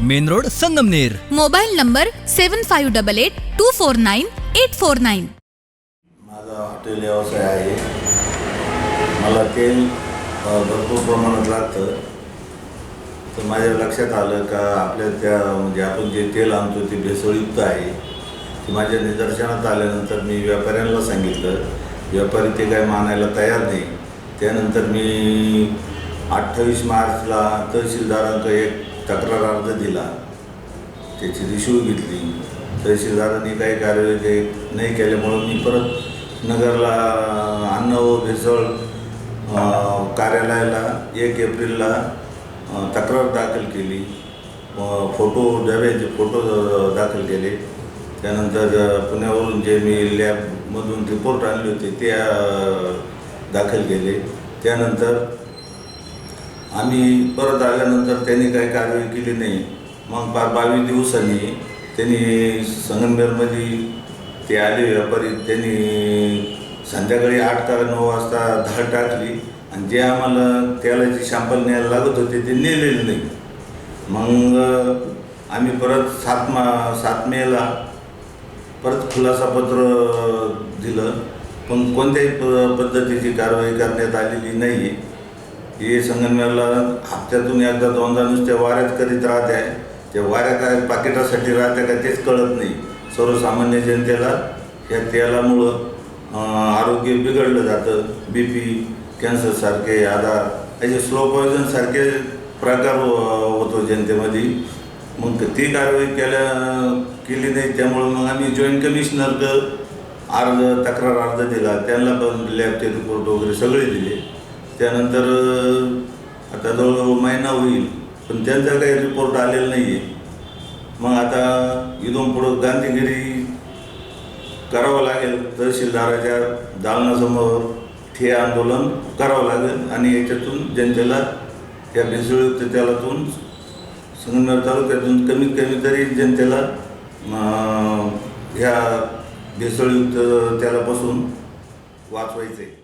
Main road Sangamner. Mobile number seven five double eight two four nine eight four nine. माझा hotel व्यवसाय आहे. मला तेल अ, भरपूर प्रमाणात लागतं. तर माझ्या लक्षात आलं का आपल्या त्या म्हणजे आपण जे तेल आणतो ते भेसळयुक्त आहे. ते माझ्या निदर्शनात आल्यानंतर मी व्यापाऱ्यांना सांगितलं व्यापारी ते काय मानायला तयार नाही. त्यानंतर मी अठ्ठावीस मार्चला तहसीलदारांक एक तक्रार अर्ज दिला. त्याची रिशिव घेतली. तहसीलदारांनी काही कार्यवाही काही नाही केल्यामुळं मी परत नगरला अन्न व भेसळ कार्यालयाला एक एप्रिलला तक्रार दाखल केली. फोटो डब्याचे फोटो दाखल केले. त्यानंतर पुण्यावरून जे मी लॅबमधून रिपोर्ट आणले होते ते दाखल केले. त्यानंतर आम्ही परत आल्यानंतर त्यांनी काही कारवाई केली नाही. मग पार बावीस दिवसांनी त्यांनी संगमनेरमध्ये ते आले व्यापारी. त्यांनी संध्याकाळी आठ तारा नऊ वाजता धाड टाकली. आणि जे आम्हाला त्याला जे शॅम्पल न्यायला लागत होते ते नेलेले नाही. मग आम्ही परत सात मा सात मेला परत खुलासापत्र दिलं. पण कोणत्याही प पद्धतीची कारवाई करण्यात आलेली नाही आहे हे संगमनेरला हप्त्यातून एकदा दोनदा नुसत्या वाऱ्यात करीत राहते. आहे त्या वाऱ्या काय पाकिटासाठी राहते का तेच कळत नाही. सर्वसामान्य जनतेला ह्या तेलामुळं आरोग्य बिघडलं जातं. बी पी कॅन्सरसारखे आधार असे स्लो पॉयझनसारखे प्रकार होतो जनतेमध्ये. मग ती कारवाई केल्या केली नाही त्यामुळं मग आम्ही जॉईंट कमिशनर अर्ज तक्रार अर्ज दिला. त्यांना पण लॅबचे रिपोर्ट वगैरे सगळे दिले. त्यानंतर आता जवळजवळ महिना होईल पण त्यांचा काही रिपोर्ट आलेला नाही आहे मग आता इथून पुढं गांधीगिरी करावं लागेल तहसीलदाराच्या दालनासमोर हे आंदोलन करावं लागेल आणि याच्यातून जनतेला त्या भेसळयुक्त त्यालातून संगमनेर तालुक्यातून कमीत कमी तरी जनतेला ह्या भेसळयुक्त त्यालापासून वाचवायचं आहे